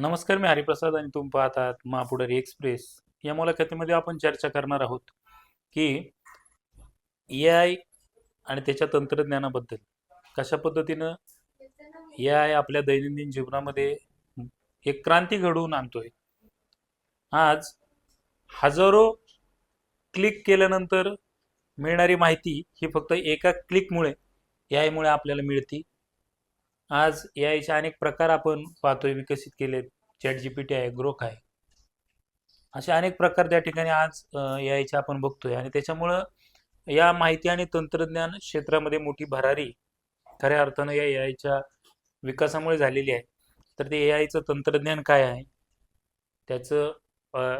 नमस्कार मी हरिप्रसाद आणि तुम्ही पाहत आहात महापुढारी एक्सप्रेस. या मुलाखतीमध्ये आपण चर्चा करणार आहोत की ए आय आणि त्याच्या तंत्रज्ञानाबद्दल. कशा पद्धतीनं ए आय आपल्या दैनंदिन जीवनामध्ये एक क्रांती घडवून आणतोय. आज हजारो क्लिक केल्यानंतर मिळणारी माहिती ही फक्त एका क्लिकमुळे ए आयमुळे आपल्याला मिळते. आज ए आयचे अनेक प्रकार आपण पाहतोय विकसित केलेत. चॅट जीपीटी आहे ग्रोक आहे. असे अनेक प्रकार त्या ठिकाणी आज ए आयचे आपण बघतोय. आणि त्याच्यामुळं या माहिती आणि तंत्रज्ञान क्षेत्रामध्ये मोठी भरारी खऱ्या अर्थानं या ए आयच्या विकासामुळे झालेली आहे. तर ते ए आयचं तंत्रज्ञान काय आहे? त्याचं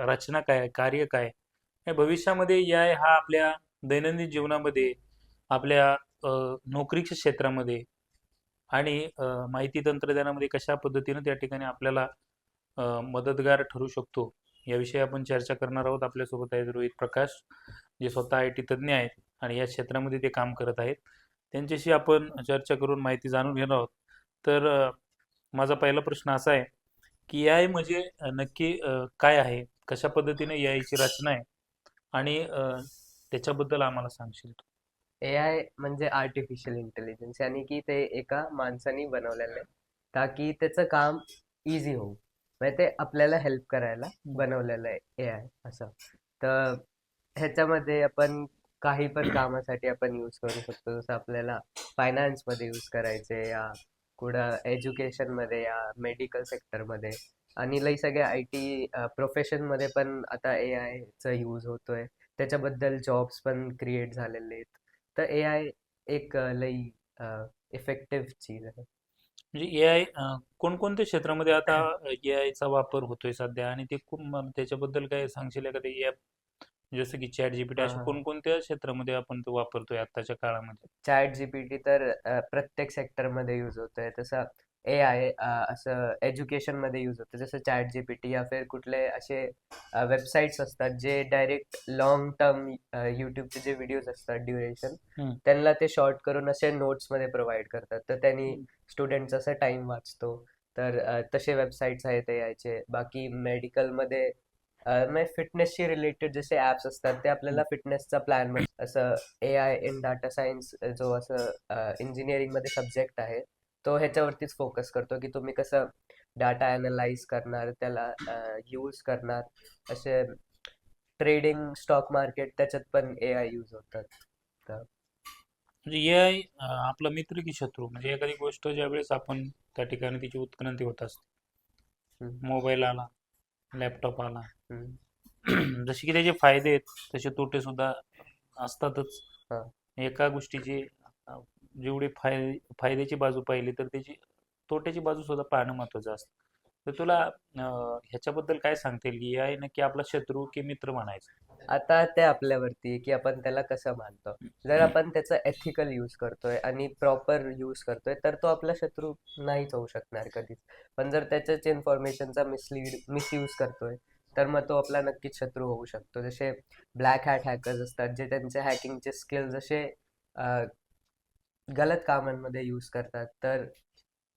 रचना काय आहे? कार्य काय आहे? आणि भविष्यामध्ये ए आय हा आपल्या दैनंदिन जीवनामध्ये आपल्या नोकरीच्या क्षेत्रामध्ये आणि माहिती तंत्रज्ञानामध्ये कशा पद्धतीनं त्या ठिकाणी आपल्याला मदतगार ठरू शकतो याविषयी आपण चर्चा करणार आहोत. आपल्यासोबत आहेत रोहित प्रकाश जे स्वतः आय टी तज्ज्ञ आहेत आणि या क्षेत्रामध्ये ते काम करत आहेत. त्यांच्याशी आपण चर्चा करून माहिती जाणून घेणार आहोत. तर माझा पहिला प्रश्न असा आहे की ए आय म्हणजे नक्की काय आहे? कशा पद्धतीने ए आयची रचना आहे? आणि त्याच्याबद्दल आम्हाला सांगशील तू? ए आय म्हणजे आर्टिफिशियल इंटेलिजन्स यानी की ते एका माणसाने बनवलेलं आहे. ताकी त्याचं काम इझी होऊ म्हणजे ते आपल्याला हेल्प करायला बनवलेलं आहे ए आय असं. तर ह्याच्यामध्ये आपण काही पण कामासाठी आपण यूज करू शकतो. जसं आपल्याला फायनान्समध्ये यूज करायचे या कुठं एज्युकेशनमध्ये या मेडिकल सेक्टरमध्ये आणि लई सगळ्या आय टी प्रोफेशनमध्ये पण आता ए आयचा यूज होतोय. त्याच्याबद्दल जॉब्स पण क्रिएट झालेले आहेत. तर ए आय एक लई इफेक्टिव्ह चीज आहे. म्हणजे ए आय कोणकोणत्या क्षेत्रामध्ये आता ए आयचा वापर होतोय सध्या? आणि ते खूप त्याच्याबद्दल काय सांगशील एखादे ॲप जसं की चॅट जीपीटी अशा. कोणकोणत्या क्षेत्रामध्ये आपण तो वापरतोय आत्ताच्या काळामध्ये? चॅट जीपीटी तर अ, प्रत्येक सेक्टरमध्ये यूज होतोय. तसं ए आय असं एज्युकेशनमध्ये यूज होतं. जसं चॅट जीपीटी या फिर कुठले असे वेबसाईट्स असतात जे डायरेक्ट लॉंग टर्म यूट्यूबचे जे व्हिडिओज असतात ड्युरेशन. त्यांना ते शॉर्ट करून असे नोट्समध्ये प्रोव्हाइड करतात. तर त्यांनी. स्टुडंटचा असा टाइम वाचतो. तर तसे वेबसाईट्स आहेत ए आयचे बाकी मेडिकलमध्ये म्हणजे फिटनेसशी रिलेटेड जसे ॲप्स असतात ते आपल्याला फिटनेसचा प्लॅन असं A I in data science जो असं इंजिनिअरिंगमध्ये सब्जेक्ट आहे तो ह्याच्यावरतीच फोकस करतो की तुम्ही कसं डाटा अनालाइज करणार त्याला यूज करणार असे ट्रेडिंग स्टॉक मार्केट त्याच्यात पण ए आय यूज होतात म्हणजे ए आय आपला मित्र की शत्रू म्हणजे एखादी गोष्ट ज्यावेळेस आपण त्या ठिकाणी तिची उत्क्रांती होत असते. मोबाईल आला लॅपटॉप आला. जसे की त्याचे फायदे आहेत तसे तोटे सुद्धा असतातच. एका गोष्टीची जेवढी फाय फायद्याची बाजू पाहिली तर त्याची तोट्याची बाजू सुद्धा पाहणं महत्वाचं असतं. तर तुला ह्याच्याबद्दल काय सांगतील की आहे नक्की आपला शत्रू की मित्र म्हणायचं? आता ते आपल्यावरती की आपण त्याला कसं मानतो? जर आपण त्याचा एथिकल यूज करतोय आणि प्रॉपर यूज करतोय तर तो आपला शत्रू नाहीच होऊ शकणार कधीच. पण जर त्याच्याच इन्फॉर्मेशनचा मिसलीड मिसयूज करतोय तर मग तो आपला नक्कीच शत्रू होऊ शकतो. जसे ब्लॅक हॅट हॅकर्स असतात जे त्यांचे हॅकिंगचे स्किल जसे गलत कामांमध्ये यूज करतात तर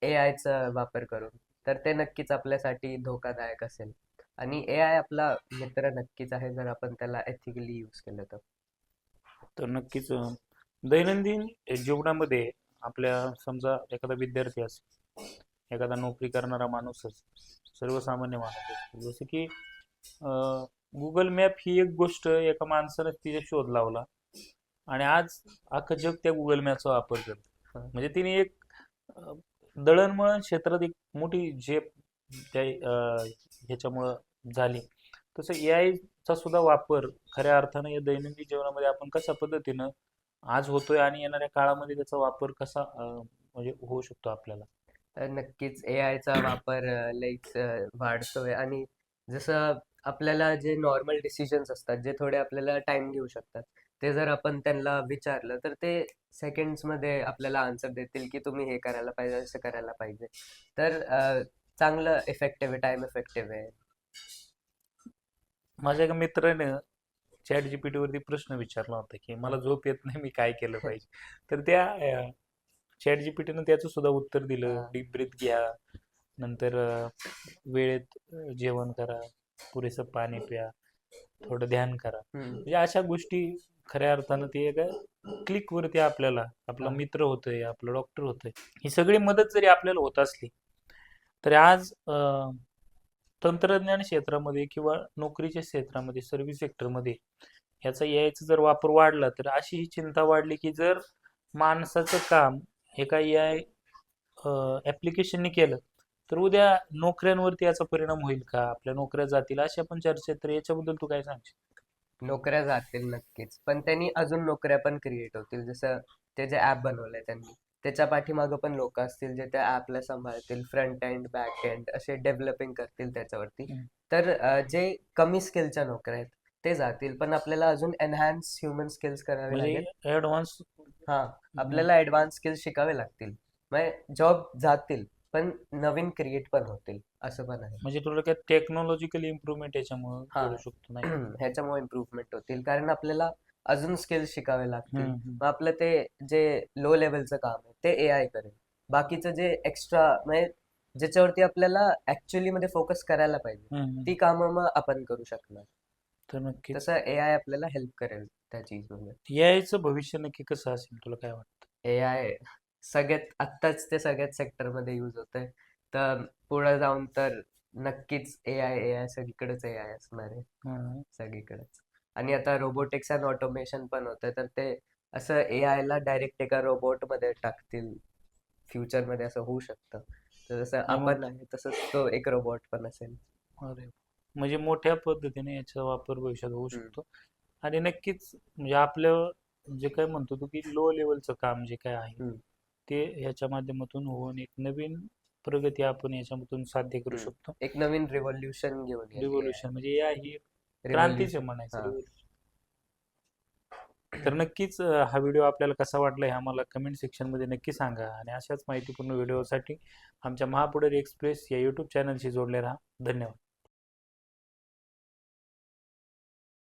ए आयचा वापर करून. तर ते नक्कीच आपल्यासाठी धोकादायक असेल. आणि ए आय आपला मित्र नक्कीच आहे जर आपण त्याला एथिकली यूज केलं तर. तर नक्कीच दैनंदिन जीवनामध्ये आपल्या समजा एखादा विद्यार्थी असेल एखादा नोकरी करणारा माणूस असेल सर्वसामान्य माणूस असेल जसं की गुगल मॅप ही एक गोष्ट एका माणसानं तिचा शोध लावला. आणि आज अख्खं जग त्या गुगल मॅपचा वापर करत. म्हणजे तिने एक दळणवळण क्षेत्रात एक मोठी झेप त्या ह्याच्यामुळं झाली. तसं ए आयचा सुद्धा वापर खऱ्या अर्थानं या दैनंदिन जीवनामध्ये आपण कशा पद्धतीनं आज होतोय आणि येणाऱ्या काळामध्ये त्याचा वापर कसा म्हणजे होऊ शकतो आपल्याला? नक्कीच ए आयचा वापर लईच वाढतोय. आणि जसं आपल्याला जे नॉर्मल डिसिजन्स असतात जे थोडे आपल्याला टाइम घेऊ शकतात ते जर आपण त्यांना विचारलं तर ते सेकंड्समध्ये आपल्याला आन्सर देतील की तुम्ही हे करायला पाहिजे असं करायला पाहिजे. तर अ, चांगलं इफेक्टिव्ह आहे टाइम इफेक्टिव्ह आहे. माझ्या एका मित्राने चॅट जीपीटी वरती प्रश्न विचारला होता की मला झोप येत नाही मी काय केलं पाहिजे? तर त्या चॅट जीपीटीनं त्याचं सुद्धा उत्तर दिलं हा. डीप ब्रीथ घ्या नंतर अ, वेळेत अ, जेवण करा पुरेसं पाणी प्या थोडं ध्यान करा. म्हणजे अशा गोष्टी खऱ्या अर्थानं ते एका क्लिकवरती आपल्याला आपला. मित्र होतोय आपलं डॉक्टर होतोय ही सगळी मदत जरी आपल्याला होत असली तरी आज तंत्रज्ञान क्षेत्रामध्ये किंवा नोकरीच्या क्षेत्रामध्ये सर्व्हिस सेक्टरमध्ये ह्याचा यायचा जर वापर वाढला तर अशी ही चिंता वाढली की जर माणसाचं काम एका ए आय ॲप्लिकेशनने केलं तर उद्या नोकऱ्यांवरती याचा परिणाम होईल का? आपल्या नोकऱ्या जातील अशा पण चर्चा आहेत. तर याच्याबद्दल तू काय सांगशील? नोकऱ्या जातील नक्कीच. पण त्यांनी अजून नोकऱ्या पण क्रिएट होतील. जसं ते जे ऍप बनवलंय त्यांनी त्याच्या पाठीमागं पण लोक असतील जे त्या ऍपला सांभाळतील. फ्रंट एंड बॅक एंड असे डेव्हलपिंग करतील त्याच्यावरती. हम्म. तर अं, जे कमी स्किलच्या नोकऱ्या आहेत ते जातील. पण आपल्याला अजून एनहान्स ह्युमन स्किल्स करावे लागेल. म्हणजे ऍडव्हान्स हा आपल्याला ऍडव्हान्स स्किल्स शिकावे लागतील. म्हणजे जॉब जातील. पण नवीन क्रिएट पण होतील असं पण आहे. म्हणजे थोडक्यात टेक्नॉलॉजिकल इम्प्रुव्हमेंट याच्यामुळे हा. करू शकतो नाही ह्याच्यामुळे इम्प्रुव्हमेंट होतील. कारण आपल्याला अजून स्किल्स शिकावे लागतील. हम्म, हम्म. मग आपलं ते जे लो लेवलचं काम आहे ते ए आय करेल. बाकीचं जे एक्स्ट्रा म्हणजे ज्याच्यावरती आपल्याला ऍक्च्युअली मध्ये फोकस करायला पाहिजे हम्म, हम्म. ती कामं मग आपण करू शकणार. तर नक्कीच. तसं ए आय आपल्याला हेल्प करेल त्या चीजमध्ये यायचं भविष्य नक्की कसं असेल तुला काय वाटतं? ए आय सगळ्यात आत्ताच ते सगळ्याच सेक्टरमध्ये यूज होत आहे तर पुढे जाऊन तर नक्कीच ए आय ए आय सगळीकडेच ए आय असणार आहे. सगळीकडेच. आणि आता रोबोटिक्स अँड ऑटोमेशन पण होतंय. तर ते असं ए आय ला डायरेक्ट एका रोबोटमध्ये टाकतील. फ्युचरमध्ये असं होऊ शकतं. तर जसं आपण आहे तसंच तो एक रोबोट पण असेल. अरे म्हणजे मोठ्या पद्धतीने याचा वापर भविष्यात होऊ. शकतो. आणि नक्कीच म्हणजे आपलं जे काय म्हणतो तू की लो लेवलचं काम जे काय आहे. ते ह्याच्या माध्यमातून होऊन एक नवीन प्रगती आपण याच्यामधून साध्य करू. शकतो एक नवीन रिव्होल्युशन घेऊन रिव्होल्युशन म्हणजे या ही. क्रांतीच. आहे म्हणायचं हा. तर नक्कीच अं, हा व्हिडिओ आपल्याला कसा वाटला हे आम्हाला कमेंट सेक्शनमध्ये नक्की सांगा आणि अशाच माहितीपूर्ण व्हिडिओसाठी आमच्या महापुढारी एक्सप्रेस या यूट्यूब चॅनलशी जोडले राहा धन्यवाद